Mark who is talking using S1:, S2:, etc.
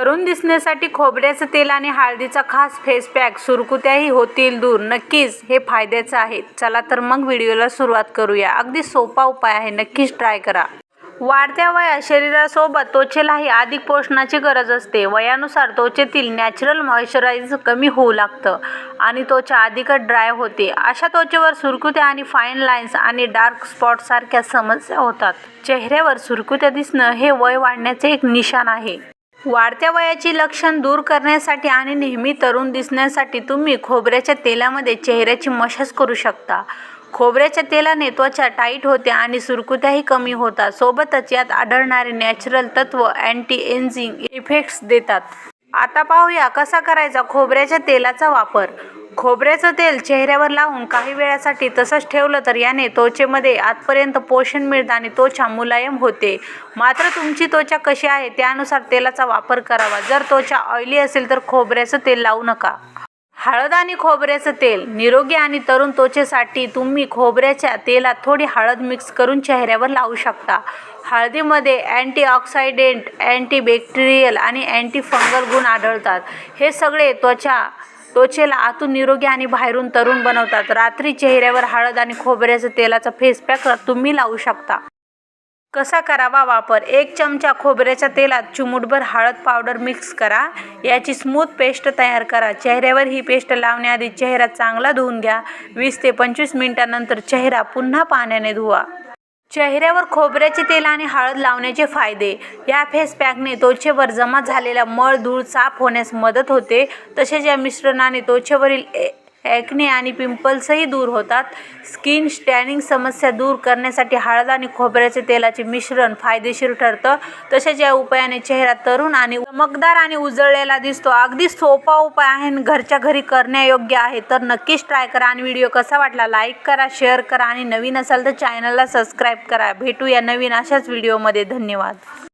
S1: तरुण दिसण्यासाठी खोबऱ्याचं तेल आणि हळदीचा खास फेस पॅक सुरकुत्याही होतील दूर. नक्कीच हे फायद्याचं आहे. चला तर मग व्हिडिओला सुरुवात करूया. अगदी सोपा उपाय आहे. नक्कीच ट्राय करा. वाढत्या वयात शरीरासोबत त्वचेलाही अधिक पोषणाची गरज असते. वयानुसार त्वचेतील नॅचरल मॉइश्चरायझर कमी होऊ लागतं आणि त्वचा अधिकच ड्राय होते. अशा त्वचेवर सुरकुत्या आणि फाईन लाईन्स आणि डार्क स्पॉटसारख्या समस्या होतात. चेहऱ्यावर सुरकुत्या दिसणं हे वय वाढण्याचे एक निशाण आहे. वाढत्या वयाची लक्षण दूर करण्यासाठी आणि नेहमी तरुण दिसण्यासाठी तुम्ही खोबऱ्याच्या तेलामध्ये चेहऱ्याची मशाज करू शकता. खोबऱ्याच्या तेलाने त्वचा टाईट होते आणि सुरकुत्याही कमी होतात. सोबतच यात आढळणारे नॅचरल तत्व अँटी एन्झिंग इफेक्ट्स देतात. आता पाहूया कसा करायचा खोबऱ्याच्या तेलाचा वापर. खोबऱ्याचं तेल चेहऱ्यावर लावून काही वेळासाठी तसंच ठेवलं तर याने त्वचेमध्ये आतपर्यंत पोषण मिळतं आणि त्वचा मुलायम होते. मात्र तुमची त्वचा कशी आहे त्यानुसार तेलाचा वापर करावा. जर त्वचा ऑइली असेल तर खोबऱ्याचं तेल लावू नका. हळद आणि खोबऱ्याचं तेल. निरोगी आणि तरुण त्वचेसाठी तुम्ही खोबऱ्याच्या तेलात थोडी हळद मिक्स करून चेहऱ्यावर लावू शकता. हळदीमध्ये अँटीऑक्सायडेंट अँटीबॅक्टेरियल आणि अँटीफंगल गुण आढळतात. हे सगळे त्वचा त्वचेला आतून निरोगी आणि बाहेरून तरुण बनवतात. रात्री चेहऱ्यावर हळद आणि खोबऱ्याचं तेलाचा फेस पॅक तुम्ही लावू शकता. कसा करावा वापर? एक चमचा खोबऱ्याच्या तेलात चिमूटभर हळद पावडर मिक्स करा. याची स्मूथ पेस्ट तयार करा. चेहऱ्यावर ही पेस्ट लावण्याआधी चेहरा चांगला धुवून घ्या. वीस ते पंचवीस मिनिटांनंतर चेहरा पुन्हा पाण्याने धुवा. चेहऱ्यावर खोबऱ्याचे तेल आणि हळद लावण्याचे फायदे. या फेस पॅकने त्वचेवर जमा झालेला मळ धूळ साफ होण्यास मदत होते. तसेच या मिश्रणाने त्वचेवरील ए ॲक्ने आणि पिंपल्सही दूर होतात. स्किन स्टॅनिंग समस्या दूर करण्यासाठी हळद आणि खोबऱ्याचे तेलाचे मिश्रण फायदेशीर ठरतं. तसेच या उपायाने चेहरा तरुण आणि चमकदार आणि उजळलेला दिसतो. अगदी सोपा उपाय आहे आणि घरच्या घरी करण्यायोग्य आहे. तर नक्कीच ट्राय करा आणि व्हिडिओ कसा वाटला लाईक करा शेअर करा आणि नवीन असाल तर चॅनलला सबस्क्राईब करा. भेटूया नवीन अशाच व्हिडिओमध्ये. धन्यवाद.